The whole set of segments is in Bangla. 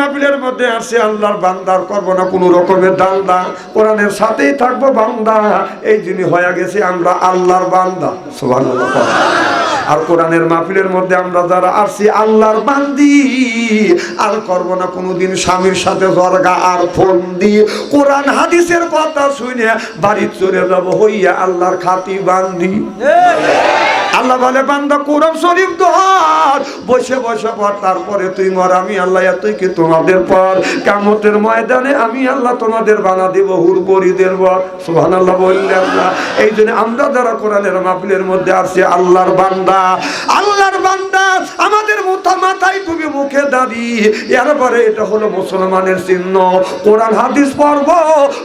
মাহফিলের মধ্যে আসছে আল্লাহর বান্দার করব না কোনো রকমের দান্দা। কোরআনের সাথেই থাকব বান্দা। এই যিনি হয়ে গেছে আমরা আল্লাহর বান্দা। সুবহানাল্লাহ। আর কোরআনের মাহফিলের মধ্যে আমরা যারা আসছি আল্লাহর বান্দি। আর করব না কোনোদিন স্বামীর সাথে জর্গা আর ফোন দিয়ে কোরআন হাদিসের কথা শুনে বাড়ি চলে যাব হইয়া আল্লাহর খাতি বান্দি। আল্লাহ বলে, বান্দা, কোরআন শরীফ ধর। বসে বসে পর তারপরে তুই মর, আমি আল্লাহ তুই কি তোমাদের পর। কামতের ময়দানে আমি আল্লাহ তোমাদের বানা দেব হুরবরিদের বর সুহান আল্লাহ বললেন না। এই জন্য আমরা যারা কোরআনের মাহফিলের মধ্যে আসছি আল্লাহর বান্দা আল্লাহর বান্দা, আমাদের মুথা মাথায় তুমি মুখে দাঁড়ি এরপরে এটা হলো মুসলমানের চিহ্ন। কোরআন, হাদিস পড়ব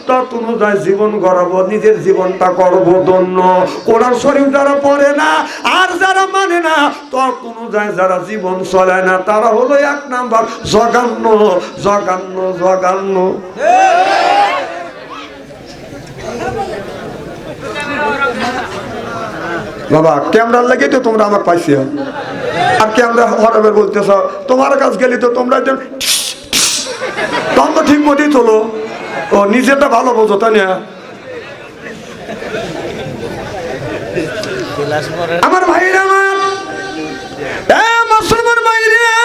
তত অনুযায়ী জীবন গড়াবো, নিজের জীবনটা করব দন্য কোরআন শরীফ যারা পড়ে না আর যারা মানে না তত অনুযায়ী যারা জীবন চলে না, তারা হলো এক নাম্বার জগান্ন জগান্ন জগান্ন বাবা, ক্যামেরার লেগে তো তোমরা আমার পাইছি। আর ক্যামেরা হরাবে বলতেছ, তোমার কাছ গেলি তো তোমরা একজন তখন তো ঠিক মতোই তোলো ও, নিজেরটা ভালো বোঝো, তাই না? আমার ভাইরা আমার। মুসলমান ভাইরা।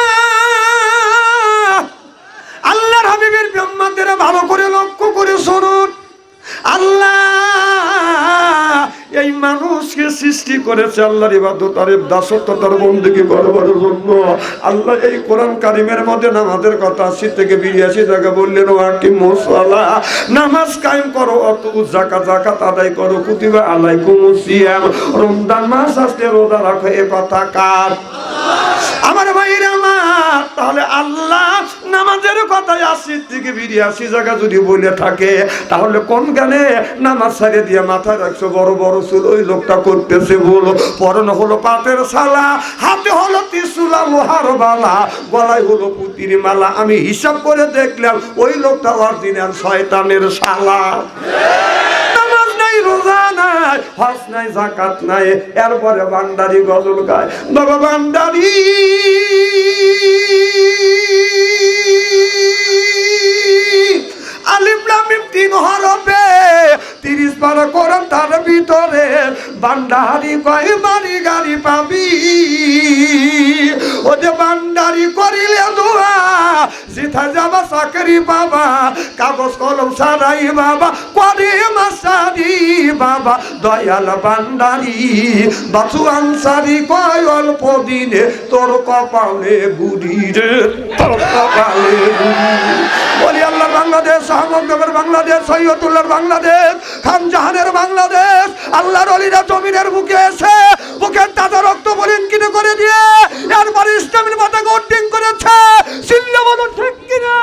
আল্লাহর হাবিবের ব্রহ্মাদেরা ভালো করে লক্ষ্য করে শুনুন। আল্লাহ এই মানুষকে সৃষ্টি করেছে আল্লাহর ইবাদত, আর দাসত্ব তার বন্দুকি করবার জন্য। আল্লাহ এই কোরআন কারিমের মধ্যে নামাজের কথা আশি থেকে বিরিয়াশি জায়গা বললেন ও আকি মশালা নামাজ কায়েম করো অত জাকা জাকাত আদায় করো, কুতিবা আলাইকুম সিয়াম রমজান মাস আসলে রোজা রাখো, এ কথা কার? আমার আমার তাহলে আল্লাহ নামাজের কথায় আশি থেকে বিরিয়াশি জায়গা যদি বলে থাকে, তাহলে কোন গানে নামাজ সারিয়ে দিয়ে মাথায় রাখছো, বড় বড় চুল, ওই লোকটা করতেছে বলো পরন হলো পাতের সালা হাতে হলো ত্রিশুলা, লোহার বালা, গলায় হলো পুতির মালা। আমি হিসাব করে দেখলাম, ওই লোকটা অরিজিনাল শয়তানের শালা। রোজা নাই হজ নাই, জাকাত নাই, এরপরে বান্দারি গজল গায়। বাবা বান্দারি। আলিম লামিম তিন হরফে তিরিশ পারা করেন তার ভিতরে বান্ডারি কয় বাড়ি গাড়ি পাবি। ও যে বান্ডারি করিলে দোয়া, জিথা যাবা চাকরি বাবা কাগজ কলম সারাই বাবা, করে মাসারি বাবা, দয়াল বান্ডারি বাসু আনসারি কয়, অল্প দিনে তোর কপালে বুড়ি রে, তোর কপালে বুড়ি। বলি আল্লাহ বাংলাদেশ, আহমদনগর বাংলাদেশ সৈয়দুল্লার বাংলাদেশ, খানজাহানের বাংলাদেশ, আল্লাহর অলিরা জমিনের বুকে এসে বুকের তাজা রক্ত বলিন কিনে করে দিয়ে এরপরে ইসলামের মাথাকে উড্ডিং করেছে। শিল্লবন ঠিক কিনা?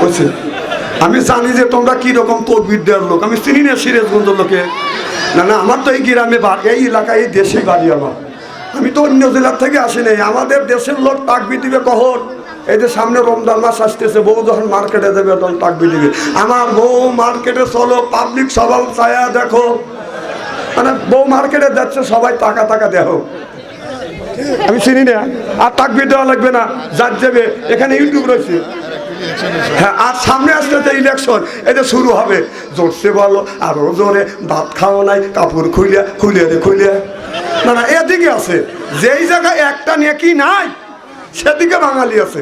হয়েছে। আমি জানি যে তোমরা কি রকম কোভিড লোক। আমি চিনি না সিরাজগঞ্জের লোকে। না না, আমার তো এই গ্রামে এই এলাকায়, এই দেশে বাড়ি আমার। আমি তো অন্য জেলার থেকে আসি নাই। আমাদের দেশের লোক তাকবি দিবে কখন? এই যে সামনে রমজান মাস আসতেছে, বউ যখন মার্কেটে যাবে, তখন তাকবি দিবে আমার বউ মার্কেটে চলো, পাবলিক সবাই ছায়া দেখো। মানে বউ মার্কেটে যাচ্ছে, সবাই টাকা টাকা দেখো। আমি চিনি না। আর তাকবি দেওয়া লাগবে না, যার যাবে। এখানে ইউটিউব রয়েছে। হ্যাঁ আর সামনে আসতে ইলেকশন এটা শুরু হবে। জোরসে বলো, আরও জোরে, ভাত খাওয়া নাই, কাপড় খুলিয়া খুলিয়া দে খুলিয়া না না, এদিকে আছে। যেই জায়গায় একটা নেকি নাই, সেদিকে বাঙালি আছে।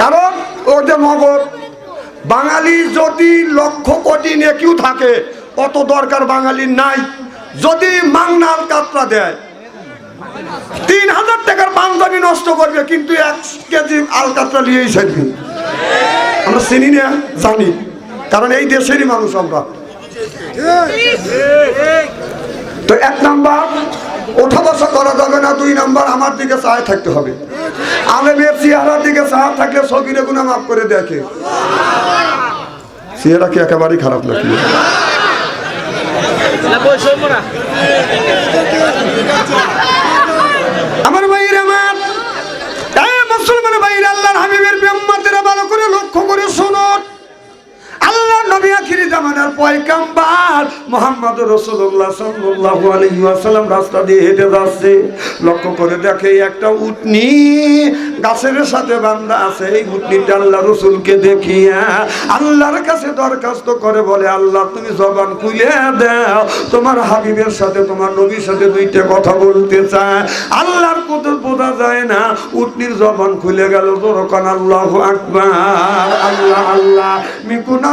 কারণ ওদের মগজ, বাঙালি যদি লক্ষ কোটি নেকিও থাকে, অত দরকার বাঙালির নাই। যদি মাংনাল কাতরা দেয়, তিন হাজার টাকার পাঞ্জাবি নষ্ট করবে, কিন্তু এক কেজি আলকাতরা নিয়েই ছাড়বি আমরা চিনি না, জানি। কারণ এই দেশেরই মানুষ আমরা। তো এক নাম্বার ওঠা বসা করা যাবে না, দুই নাম্বার, আমার দিকে চায় থাকতে হবে। আলেমের চেহারার দিকে চায় থাকলে সকিরে গুণা মাফ করে দেখে চেহারা কি একেবারেই খারাপ নাকি? আমার ভাইয়ের আমার। মুসলমান ভাইয়ের ব্রহ্মাতেরা ভালো করে লক্ষ্য করে শুনুন আল্লাহ নবী আখিরি জামানার মোহাম্মদ রাস্তা দিয়ে হেঁটে যাচ্ছে। লক্ষ্য করে দেখে একটা উটনি গাছের সাথে আছে। এই উটনিটা আল্লাহ দেখিয়া আল্লাহর কাছে দরখাস্ত করে বলে, আল্লাহ, তুমি জবান খুলে দাও। তোমার হাবিবের সাথে, তোমার নবীর সাথে দুইটা কথা বলতে চায়। আল্লাহর কত বোঝা যায় না। উটনির জবান খুলে গেল, জোরকান আল্লাহ আকবার। আল্লাহ আল্লাহ, মিকুনা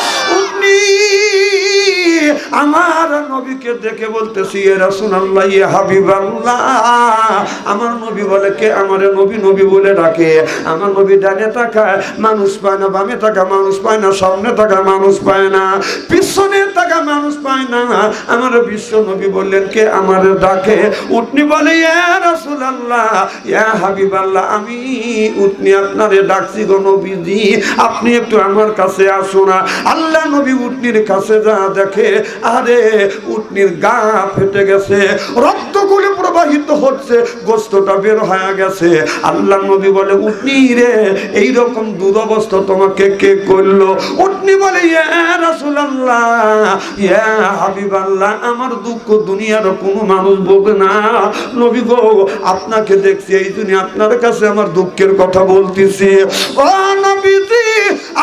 আমার নবীকে দেখে বলতেছি, এ রাসূলুল্লাহ ইয়া হাবিবাল্লাহ। আমার নবী বলে, কে আমার নবী নবী বলে ডাকে? আমার নবী ডানে তাকায় মানুষ পায় না, বামে থাকা মানুষ পায় না, সামনে থাকা মানুষ পায় না, পিছনে থাকা মানুষ পায় না। আমার বিশ্ব নবী বললেন, কে আমার ডাকে? উটনি বলে ইয়া রাসূলুল্লাহ ইয়া হাবিবাল্লাহ, আমি উটনি আপনারে ডাকছি গো নবীজি, আপনি একটু আমার কাছে আসুন। আল্লাহ নবী উটনির কাছে যা দেখে আরে, উটনির গা ফেটে গেছে, রক্তগুলি প্রবাহিত হচ্ছে, গোস্তটা বের হয়ে গেছে। আল্লাহ নবী বলে, উটনি রে, এইরকম দুরবস্থা তোমাকে কে করল? উটনি বলে, ইয়া রাসূলুল্লাহ, ইয়া হাবিবাল্লাহ, আমার দুঃখ দুনিয়ার কোনো মানুষ বোঝে না। নবী গো, আপনাকে দেখছি, এই জন্য আপনার কাছে আমার দুঃখের কথা বলতেছি। ও নবীজি,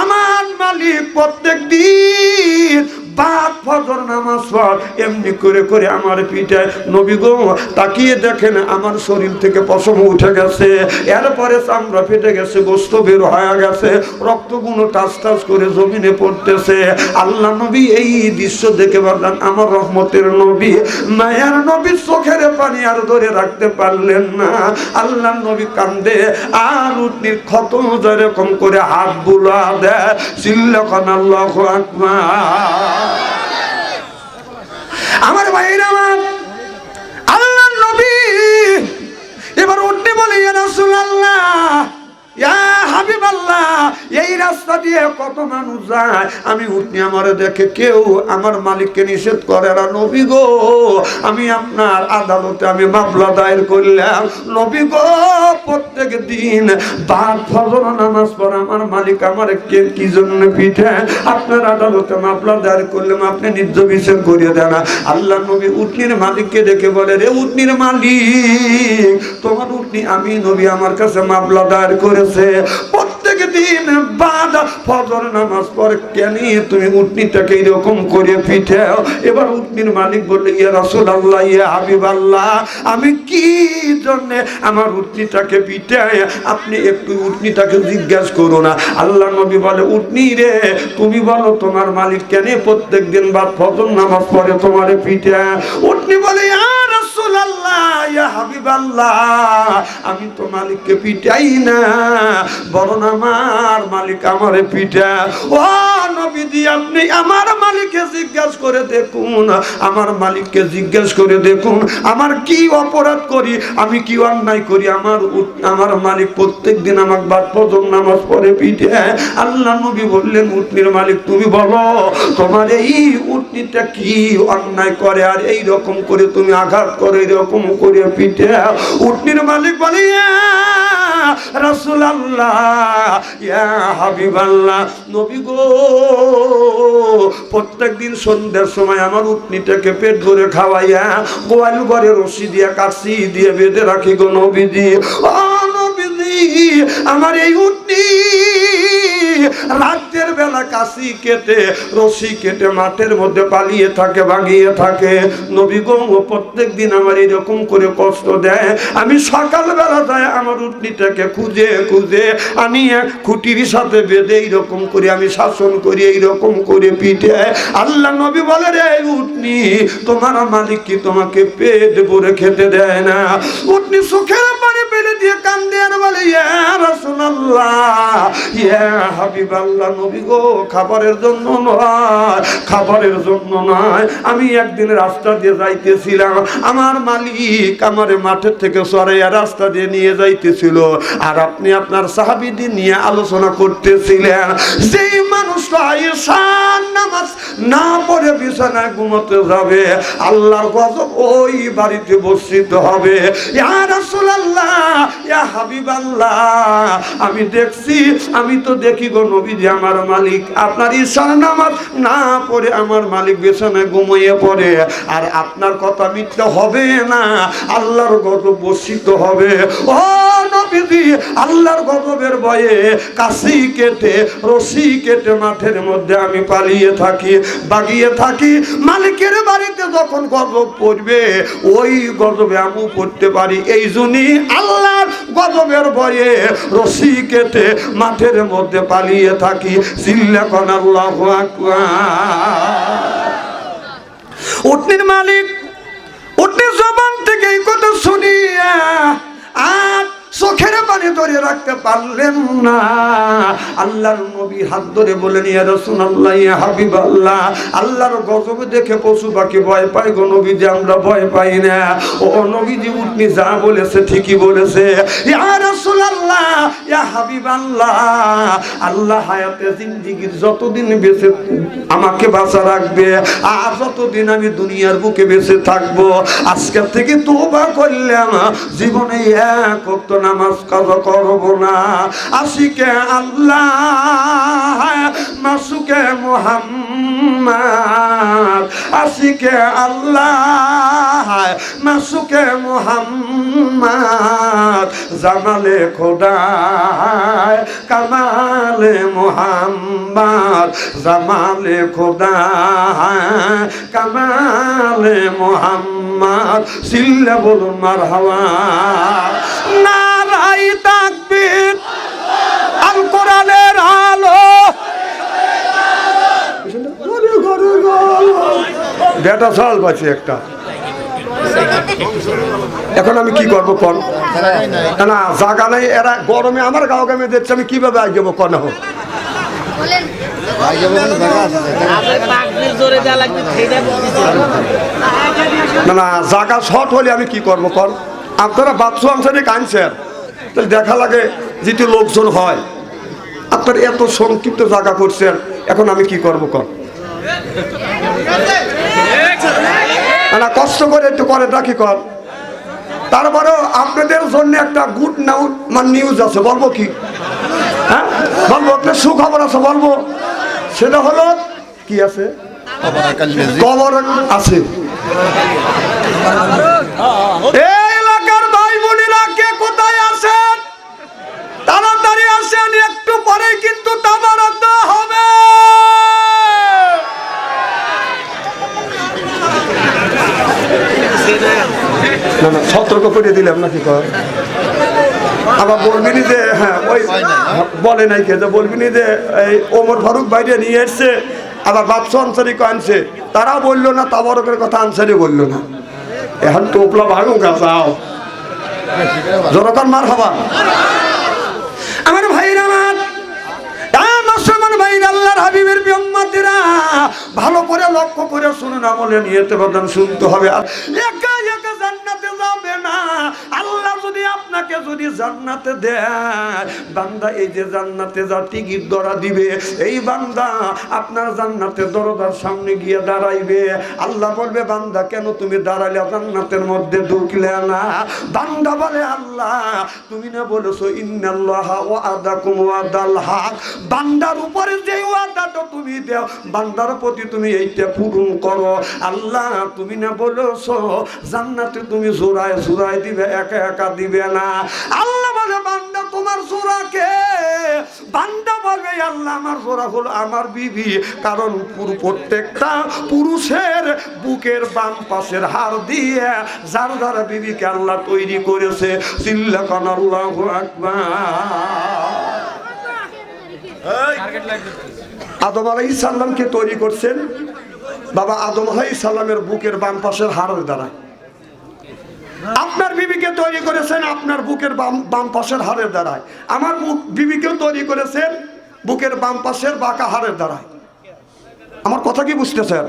আমার মালিক প্রত্যেক দিন বাদ ফজর নামাজ পর এমনি করে করে আমার পিঠায় নবী গো, তাকিয়ে দেখেন, আমার শরীর থেকে পশম উঠে গেছে। এরপরে চামড়া ফেটে গেছে, গোস্ত বের হয়ে গেছে। রক্তগুলো টাচ টাচ করে জমিনে পড়তেছে। আল্লাহ নবী এই দৃশ্য দেখে বললেন, আমার রহমতের নবী, মায়ার নবীর চোখের পানি আর ধরে রাখতে পারলেন না। আল্লাহ নবী কান্দে আর উটনির ক্ষত যেরকম করে হাত বুলা দেয় চিল্লখন আল্লাহ আকবার। আমার ভাইরা আমার আল্লাহ নবী। এবার উঠতে বলে রসুল রাসূলুল্লাহ ইয়া হাবিবাল্লাহ এই রাস্তা দিয়ে কত মানুষ যায়? আমি উঠনি আমারে দেখে কেউ আমার মালিককে নিষেধ করে না নবী গো, আমি আপনার আদালতে আমি মামলা দায়ের করলাম। নবী গো, প্রত্যেক দিন বাদ ফজর নামাজ পড়ে আমার মালিক আমার কে, কি জন্য পিঠে? আপনার আদালতে মামলা দায়ের করলাম, আপনি বিচার করিয়ে দেন। আল্লাহ নবী উটনির মালিককে ডেকে বলে, রে উটনির মালিক, তোমার উটনি আমি নবী আমার কাছে মামলা দায়ের করেছে। প্রত্যেক দিন বাদ ফজর নামাজ পড়ে কেন তুমি উটনিটাকে এরকম করে পিঠে এবার উটনির মালিক বললে, ইয়া রাসূল আল্লাহ ইয়া হাবিব আল্লাহ আমি কি জন্য আমার উটনিটাকে পিঠে আপনি একটু উটনিটাকে জিজ্ঞাসা করো না। আল্লাহ নবী বলে, উটনি রে, তুমি বলো তোমার মালিক কেন প্রত্যেক দিন বাদ ফজর নামাজ পড়ে তোমারে পিঠে উটনি বলে হাবিব আল্লাহ আমি তো মালিককে পিটাই না, বরং আমার মালিক আমারে পিঠা ও নবীজি, আপনি আমার মালিককে জিজ্ঞাসা করে দেখুন, আমার মালিককে জিজ্ঞাসা করে দেখুন, আমার কি অপরাধ করি, আমি কি অন্যায় করি, আমার আমার মালিক প্রত্যেক দিন আমার বাদ ফজর নামাজ পড়ে পিঠে আল্লাহ নবী বললেন, উটনির মালিক, তুমি বলো, তোমার এই উটনিটা কি অন্যায় করে, আর এই রকম করে তুমি আঘাত করে, এরকম করে পিঠে উটনির মালিক বলে "ইয়া রাসূল আল্লাহ ইয়া নবী গো প্রত্যেক দিন সন্ধ্যার সময় আমার উটনিটাকে পেট ভরে খাওয়াইয়া গোয়াল ঘরে রশি দিয়া কাশি দিয়ে বেঁধে রাখি গো নবীজি। ও নবীজি, আমার এই উটনি রাতের বেলা কাশি কেটে, রশি কেটে মাঠের মধ্যে পালিয়ে থাকে থাকে। প্রত্যেক দিন আমার এরকম করে কষ্ট দেয়। আমি সকালবেলা যাই আমার উটনিটাকে খুঁজে খুঁজে আমি খুঁটির সাথে বেঁধে এইরকম করে আমি শাসন করি, এইরকম করে পিঠে। আল্লাহ নবী বলে, রে উটনি, তোমার মালিক কি তোমাকে পেট ভরে খেতে দেয় না? উটনি সুখের টেবিলে দিয়ে কান্দে আর বলে নবী গো, খাবারের জন্য নয়, খাবারের জন্য নয়। আমি একদিন রাস্তা দিয়ে যাইতেছিলাম, আমার মালিক আমারে মাঠের থেকে সরাইয়া রাস্তা দিয়ে নিয়ে যাইতেছিল। আর আপনি আপনার সাহাবিদি নিয়ে আলোচনা করতেছিলেন। যেই মানুষটা ঈশান নামাজ না পড়ে বিছানায় ঘুমোতে যাবে, আল্লাহর গজব ওই বাড়িতে বর্ষিত হবে। ইয়া আমি দেখছি, আমি তো দেখি গো নবীজি আমার মালিক। আপনার ঈশান নামাজ না পড়ে আমার মালিক বিছানায় ঘুমিয়ে পড়ে। আর আপনার কথা মিথ্যা হবে না, আল্লাহর গজব বর্ষিত হবে। ও নবীজি, আল্লাহর গজবের ভয়ে কাশি কেটে, রশি কেটে মাঠের মধ্যে আমি পালিয়ে থাকি, বাগিয়ে থাকি। মালিকের বাড়িতে যখন গজব পড়বে, ওই গজবে আমি পড়তে পারি। এই জন্যই আল্লাহর গজবের ভয়ে রশি কেটে মাঠের মধ্যে পালিয়ে থাকি। চিল্লাখন আল্লাহ উটনির মালিক চোখের পানি ধরে রাখতে পারলেন না। আল্লাহর নবী হাত ধরে বলেন ইয়া রাসূলুল্লাহ, ইয়া হাবিবাল্লাহ, আল্লাহর গজব দেখে পশু পাখি ভয় পায় গো নবীজি, আমরা ভয় পাই না। ও নবীজি উঠনি যা বলেছে ঠিকই বলেছে। ইয়া রাসূলুল্লাহ, ইয়া হাবিবাল্লাহ, আল্লাহ হায়াতে জিন্দেগীর যতদিন বেঁচে আমাকে বাঁচা রাখবে, আর যতদিন আমি দুনিয়ার বুকে বেঁচে থাকব আজকের থেকে তোবা করলাম। জীবনে এক নামাজ করব না। আশিকে আল্লাহ, মাসুকে মোহাম্মদ। আশিকে আল্লাহ, মাসুকে মোহাম্মদ। জামালে খোদায় কামালে মোহাম্মদ। জামালে খোদায় কামালে মোহাম্মদ। সিল্লা বলুন মার হাওয়া নারাই তাকবীর। আল কোরআনের আলো। বেটা সাল পাচ্ছি একটা। এখন আমি কি করব কন? না জাগা নাই এরা গরমে আমার গাও গামে দিচ্ছে আমি কীভাবে আগে যাব কন? হোক না না জাগা শর্ট হলে আমি কি করব কর আপনারা বাচ্চু আনসারে কানছেন। তাহলে দেখা লাগে যেটি লোকজন হয়। আপনার এত সংক্ষিপ্ত জায়গা করছেন এখন আমি কি করব কর না, কষ্ট করে একটু করে রাখি কর তারপরেও আপনাদের জন্য একটা গুড নাউ মানে নিউজ আছে বলব কি? হ্যাঁ? বলব একটা সুখবর আছে বলব। সেটা হলো কি আছে? কবর আছে। একটু পরেই কিন্তু হবে। না না সতর্ক করে দিলাম নাকি কর? আবার বলবিনি যে হ্যাঁ ওই বলে নাই কে, যে বলবিনি যে, এই ওমর ফারুক বাইরে নিয়ে এসছে, আবার বাদশা আনসারি আনছে। তারা বলল না তাবরকের কথা আনসারি বলল না। এখন টোপলা ভাগো গাছাও জনগণ মার আমার ভাইরা আমার ভালো করে লক্ষ্য করে শুনুন, আমলে নিয়ে শুনতে হবে। আর একা একা জান্নাতে যাবে না। আল্লাহ যদি আপনাকে যদি জান্নাতে দেয়, বান্দা এই যে জান্নাতে যা টিকিট ধরা দিবে, এই বান্দা আপনার জান্নাতে দরজার সামনে গিয়ে দাঁড়াইবে। আল্লাহ বলবে, বান্দা, কেন তুমি দাঁড়াইলে? জান্নাতের মধ্যে ঢুকলে না? বান্দা বলে, আল্লাহ, তুমি না বলেছ, ইন্নাল্লাহ ও আদাকুম ওয়াদাল হক। বান্দার উপরে যে ওয়াদাটা তুমি দাও, বান্দার প্রতি তুমি এইটা পূরণ করো। আল্লাহ, তুমি না বলেছ, জান্নাতে তুমি জোড়ায় জোড়ায় দিবে, একা একা দিবে না। আল্লাহ বলে, বান্দা, তোমার জোড়াকে বান্দা বলবে আল্লাহ, আমার সোরা হলো আমার বিবি। কারণ পুরো প্রত্যেকটা পুরুষের বুকের বাম পাশের হার দিয়ে যার দ্বারা বিবিকে আল্লাহ তৈরি করেছে। চিল্লাকান আল্লাহ আদম আলাই সাল্লামকে তৈরি করছেন। বাবা আদম আলাই সাল্লামের বুকের বাম পাশের হাড়ের দ্বারা। আপনার বিবিকে তৈরি করেছেন আপনার বুকের বাম বাম পাশের হাড়ের দ্বারায়। আমার বুক বিবিকেও তৈরি করেছেন বুকের বাম পাশের বাঁকা হাড়ের দ্বারায়। আমার কথা কি বুঝতেছেন?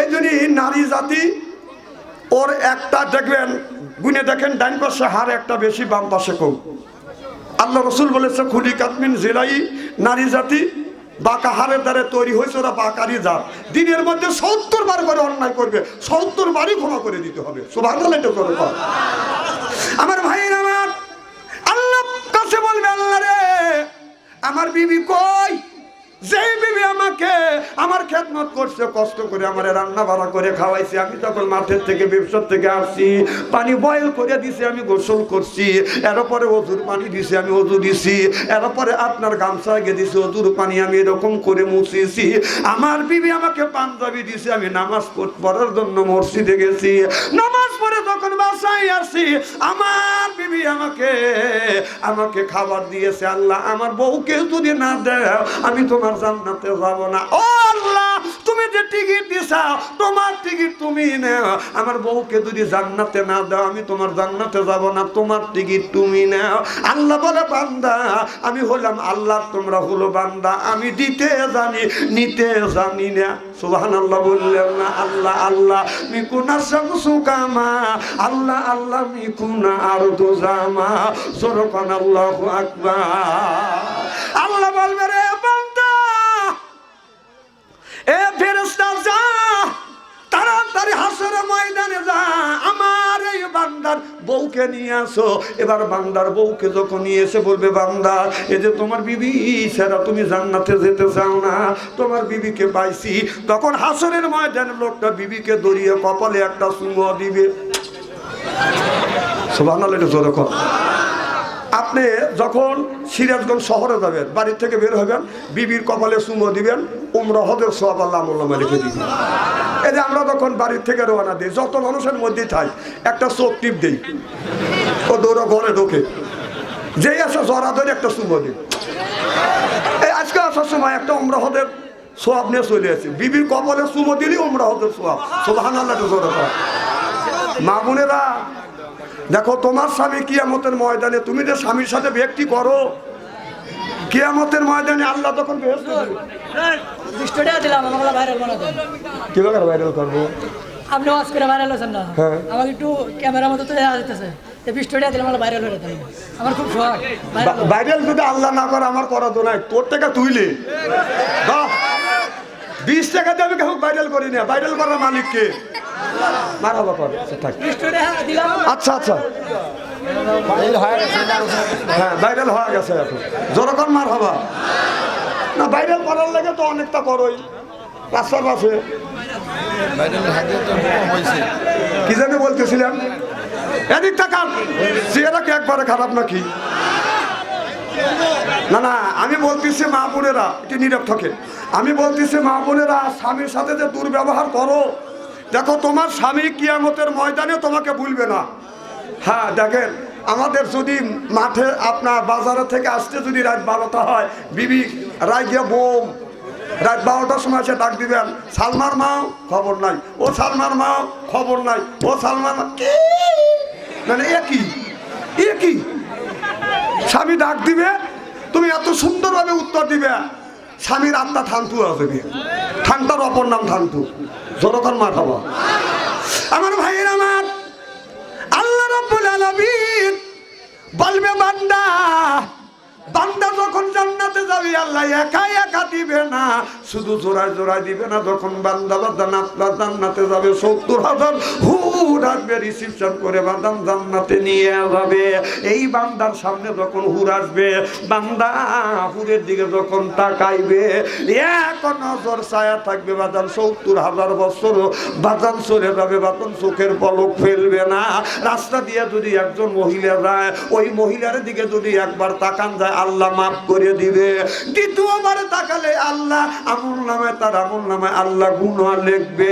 এই জন্যই নারী জাতি, ওর একটা দেখবেন, গুনে দেখেন ডাইন পাশে হাড় একটা বেশি, বাম পাশে কম। আল্লাহ রসুল বলেছে খুলি কাতমিন জেলাই নারী জাতি বাঁকা হারের দ্বারা তৈরি হয়েছে, ওরা বাঁকারই জাত। দিনের মধ্যে সত্তর বার করে অন্যায় করবে, সত্তর বারই ক্ষমা করে দিতে হবে। সুভাগ করে আমার ভাইয়ের আমার, আল্লাহ কাছে বলবে, আল্লাহ রে, আমার বিবি কই? যেই বিবি আমাকে আমার খেদমত করছে, কষ্ট করে আমার রান্না বাড়া করে খাওয়াইছে, আমি তখন মাঠের থেকে ব্যবসার থেকে আসছি, পানি বয়েল করে দিছি, আমি গোসল করছি, এরপরে অজুর পানি দিছি, আমি অজু দিছি এর পরে আপনার গামছা আগে দিছি, অজুর পানি আমি এরকম করে মুছিছি আমার বিবি আমাকে পাঞ্জাবি দিছে, আমি নামাজ পড়- পড়ার জন্য মসজিদে গেছি, নামাজ পড়ে তখন বাসায় আসি, আমার বিবি আমাকে আমাকে খাবার দিয়েছে, আল্লাহ, আমার বউকে যদি না দেয় আমি তোমার জান্নাতে যাব না। ও আল্লাহ, তুমি যে টিকিট দিছাও তোমার টিকিট তুমি নেও। আমার বউকে যদি জান্নাতে না দাও, আমি তোমার জান্নাতে যাব না, তোমার টিকিট তুমি নেও। আল্লাহ বলে, বান্দা, আমি হলাম আল্লাহ, তোমরা হলো বান্দা। আমি দিতে জানি, নিতে জানি না। সুবহান আল্লাহ বললেন না, আল্লাহ আল্লাহ, মিকুনা শামসু কামা। আল্লাহ আল্লাহ, মিকুনা আর জামা। সরকান আল্লাহ আকবার। আল্লাহ বলবে, রে বান্দা এ ফেরেশতা যা, তাড়াতাড়ি হাসর ময়দানে যা, আমার এই বান্দার বউকে নিয়ে আসো। এবার বান্দার বউকে যখন নিয়ে এসে বলবে, বান্দা এ যে তোমার বিবি, সেরা তুমি জান্নাতে যেতে চাও না, তোমার বিবিকে পাইছি। তখন হাসরের ময়দানে লোকটা বিবিকে দড়িয়ে কপালে একটা সুঙ্গ দিবে। সুবহানাল্লাহ, এটা জোরে কর। আপনি যখন সিরাজগঞ্জ শহরে যাবেন বাড়ির থেকে বের হবেন, বিবির কপালে সুমো দিবেন, উমরা হদের সব আল্লাহ আমল্লামা লিখে দিবেন। এই যে আমরা যখন বাড়ির থেকে রওনা দিই, যত মানুষের মধ্যেই থাই একটা চোখ টিপ দিই। ও দৌড়া ঘরে ঢোকে। যেই আসে জরা ধরে একটা সুমো দিই। এই আজকে আসার সময় একটা উমরা হদের সোয়াব নিয়ে চলে আসি। বিবির কপালে সুমো দিলি উমরা হদের সোয়াব সোবাহান আল্লাহ জোরে দেখো তোমার স্বামী কিয়ামতের ময়দানে তুমি যে স্বামীর সাথে ব্যক্তি করো কিয়ামতের ময়দানে আল্লাহ তখন কীভাবে ভাইরাল করব? আপনি ওয়াজ করে ভাইরাল হয়েছেন না। আমাকে একটু ক্যামেরার মতো তো দেখা যেতেছে। আমার ভাইরাল যদি আল্লাহ না করে আমার করা তো নাই তোর টাকা তুইলে। বাহ। বিশ টাকা দিয়ে আমি ভাইরাল করি না। ভাইরাল করার মালিককে। মার আচ্ছা, আচ্ছা। হ্যাঁ গেছে এখন। মার না করার লাগে তো অনেকটা করোই। কি জানি বলতেছিলেন এদিক তাকান। চেহারা কি একবারে খারাপ নাকি? না না আমি বলতেছি মা বোনেরা এটি নীরব থাকে আমি বলতেছি মা বোনেরা স্বামীর সাথে যে দুর্ব্যবহার করো দেখো, তোমার স্বামী কিয়ামতের ময়দানে তোমাকে ভুলবে না। হ্যাঁ দেখেন, আমাদের যদি মাঠে আপনার বাজারে থেকে আসতে যদি রাত বারোটা হয়, বিবি রায় বোম, রাত বারোটার সময় এসে ডাক দিবেন, সালমার মাও খবর নাই। ও সালমার মাও খবর নাই। ও সালমার মা, কি? মানে একই একই। স্বামী ডাক দিবে, তুমি এত সুন্দরভাবে উত্তর দিবে। স্বামীর আত্মা থান্তু আসবে ঠান্ডার অপর নাম থান্তু। যতক্ষণ মা হব। আমার ভাইয়ের আমার আল্লাহ রব্বুল আলামিন বলবে বান্দা বান্দা যখন জান্নাতে যাবে, আল্লাহ একা একা দিবে না। শুধু জোড়ায় জোড়ায় দিবে না, যখন বান্দা বাদান, আপনার জান্নাতে যাবে, সত্তর হাজার হুর আসবে রিসিপশন করে বাদাম জান্নাতে নিয়ে যাবে। এই বান্দার সামনে যখন হুর আসবে, বান্দা হুরের দিকে যখন তাকাইবে, এক নজর ছায়া থাকবে বাদান, সত্তর হাজার বছর বাদান সরে যাবে, বাদান চোখের পলক ফেলবে না। রাস্তা দিয়ে যদি একজন মহিলা যায়, ওই মহিলার দিকে যদি একবার তাকান যায় আল্লাহ মাফ করে দিবে। দ্বিতীয়বার তাকালে আল্লাহ আমুল নামে তার আমুল নামে আল্লাহ গুণ লিখবে।